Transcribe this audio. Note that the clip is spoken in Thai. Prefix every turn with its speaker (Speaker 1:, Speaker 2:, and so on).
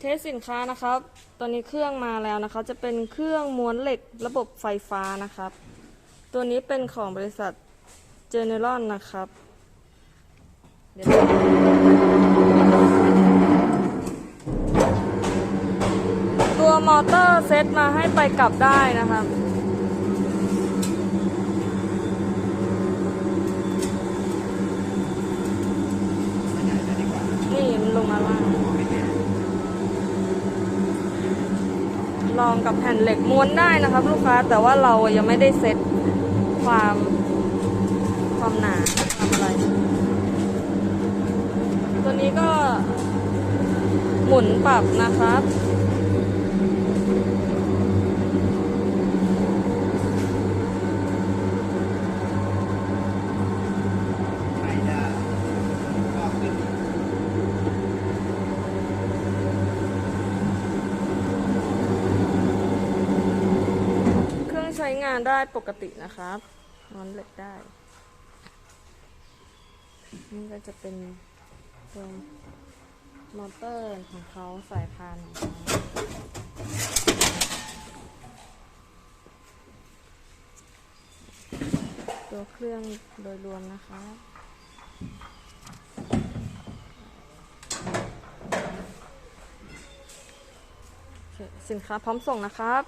Speaker 1: เทสสินค้านะครับ ตอนนี้เครื่องมาแล้วนะคะจะเป็นเครื่องม้วนเหล็กระบบไฟฟ้านะครับ ตัวนี้เป็นของบริษัทเจเนอรอนนะครับเดี๋ยวตัวมอเตอร์เซตมาให้ไปกลับได้นะครับ นี่มันลงมาล่าง ลองกับแผ่นเหล็กม้วนได้นะครับ ลูกค้าแต่ว่าเรายังไม่ได้เซ็ตความความหนาความอะไร ตัวนี้ก็หมุนปรับนะครับ
Speaker 2: ใครจะก็ขึ้น
Speaker 1: เครื่อง ใช้งานได้ปกตินะครับม้วนเหล็กได้ นี่ก็จะเป็นตัวมอเตอร์ของเขาสายพานของเขาตัวเครื่องโดยรวมนะคะสินค้าพร้อมส่งนะครับ